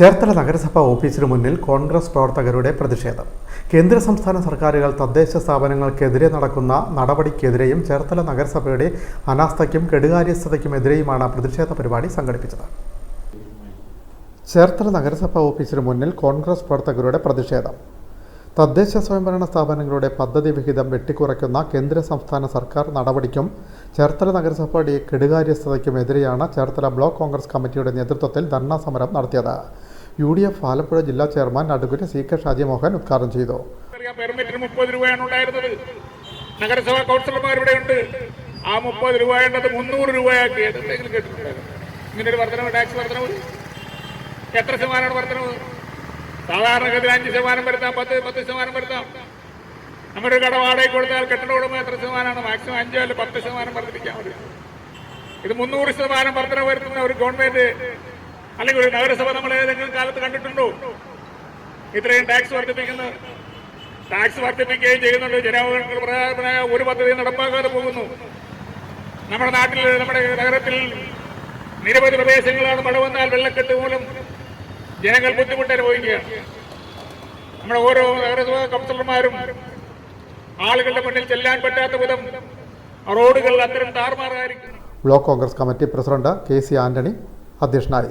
ചേർത്തല നഗരസഭാ ഓഫീസിനു മുന്നിൽ കോൺഗ്രസ് പ്രവർത്തകരുടെ പ്രതിഷേധം. കേന്ദ്ര സംസ്ഥാന സർക്കാരുകൾ തദ്ദേശ സ്ഥാപനങ്ങൾക്കെതിരെ നടക്കുന്ന നടപടിക്കെതിരെയും ചേർത്തല നഗരസഭയുടെ അനാസ്ഥയ്ക്കും കെടുകാര്യസ്ഥതയ്ക്കുമെതിരെയുമാണ് പ്രതിഷേധ പരിപാടി സംഘടിപ്പിച്ചത്. ചേർത്തല നഗരസഭാ ഓഫീസിനു മുന്നിൽ കോൺഗ്രസ് പ്രവർത്തകരുടെ പ്രതിഷേധം. തദ്ദേശ സ്വയംഭരണ സ്ഥാപനങ്ങളുടെ പദ്ധതി വിഹിതം വെട്ടിക്കുറയ്ക്കുന്ന കേന്ദ്ര സംസ്ഥാന സർക്കാർ നടപടിക്കും ചേർത്തല നഗരസഭയുടെ കെടുകാര്യസ്ഥതയ്ക്കുമെതിരെയാണ് ചേർത്തല ബ്ലോക്ക് കോൺഗ്രസ് കമ്മിറ്റിയുടെ നേതൃത്വത്തിൽ ധർണാ സമരം നടത്തിയത്. യു ഡി എഫ് ആലപ്പുഴ ജില്ലാ chairman advocate C K Shaji Mohan ഉദ്ഘാടനം ചെയ്തു. രൂപയാണ് ഉണ്ടായിരുന്നത്. നഗരസഭാ കൗൺസിലർമാർ ഉണ്ട്. ആ മുപ്പത് രൂപ മുന്നൂറ് രൂപയാക്കി. എന്തെങ്കിലും കേട്ടിട്ടുണ്ടായിരുന്നു. ഇങ്ങനൊരു വർധനവ് ടാക്സ് വർധനവ്? എത്ര ശതമാനമാണ് വർധനവ്? സാധാരണഗതിയിൽ അഞ്ച് ശതമാനം വരുത്താം പത്ത് പത്ത് ശതമാനം വരുത്താം. നമ്മുടെ ഒരു കട വാടകയ്ക്ക് കൊടുത്താൽ കെട്ടിട ഉടമ എത്ര ശതമാനമാണ്? മാക്സിമം അഞ്ചോ അല്ല പത്ത് ശതമാനം വർദ്ധിപ്പിക്കാൻ മതി ഇത് മുന്നൂറ് ശതമാനം വർധന വരുത്തുന്ന ഒരു ഗവൺമെന്റ് അല്ലെങ്കിൽ ഒരു നഗരസഭ നമ്മൾ ഏതെങ്കിലും കാലത്ത് കണ്ടിട്ടുണ്ടോ? ഇത്രയും ടാക്സ് വർദ്ധിപ്പിക്കുന്നത് ടാക്സ് വർദ്ധിപ്പിക്കുകയും ചെയ്യുന്നുണ്ട്. ജനാവകാശങ്ങൾ പ്രധാനമായ ഒരു പദ്ധതി നടപ്പാക്കാതെ പോകുന്നു. നമ്മുടെ നാട്ടിൽ നമ്മുടെ നഗരത്തിൽ നിരവധി പ്രദേശങ്ങളാണ് മഴ വന്നാൽ വെള്ളക്കെട്ട് മൂലം ജനങ്ങൾ ബുദ്ധിമുട്ട് അനുഭവിക്കുകയാണ്. നമ്മുടെ ഓരോ നഗരസഭാ കൗൺസിലർമാരും ആളുകളുടെ മുന്നിൽ ചെല്ലാൻ പറ്റാത്ത വിധം റോഡുകൾ അത്തരം താർമാറായിരിക്കും block Congress committee president K C Antony അധ്യക്ഷനായി.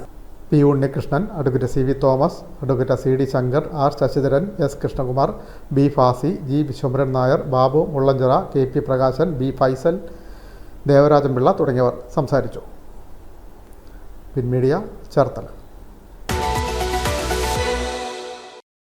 P Unnikrishnan advocate C V Thomas advocate C D Shankar R Sasidharan S Krishnakumar B Fasi G Viswambharan Nair Babu Mullanchira K P Prakashan B Faisal Devarajan Pillai തുടങ്ങിയവർ സംസാരിച്ചു. പിൻമീഡിയ ചേർത്തല.